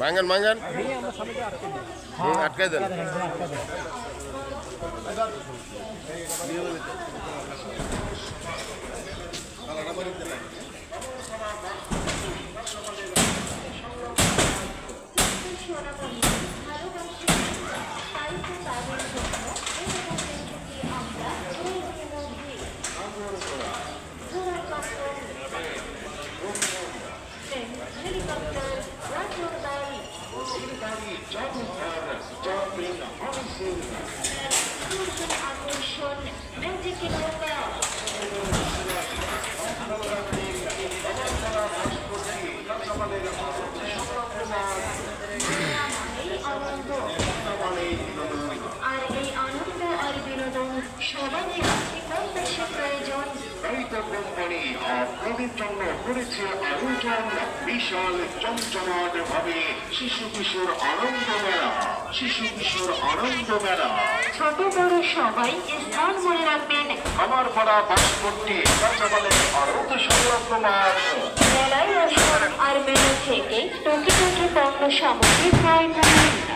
মাঙ্গান মাঙ্গান হুম, আটকাই দেন আর এই আনন্দ আর বিনোদন সবারই আছে কম বেশি করেছে আয়োজন। বিশাল চমচমাট ভাবে শিশু কিশোর আনন্দ মেলা শিশু কিশোর আনন্দ মেলা। ছোট বড় সবাই স্থান মনে রাখবেন। আমার পাড়া বাসপট্টি কাঁচামালের আনন্দ সংলগ্ন মাঠ। মেলায় আসুন আর মেলা থেকে টুকি টুকি পণ্য সামগ্রী ক্রয় করুন।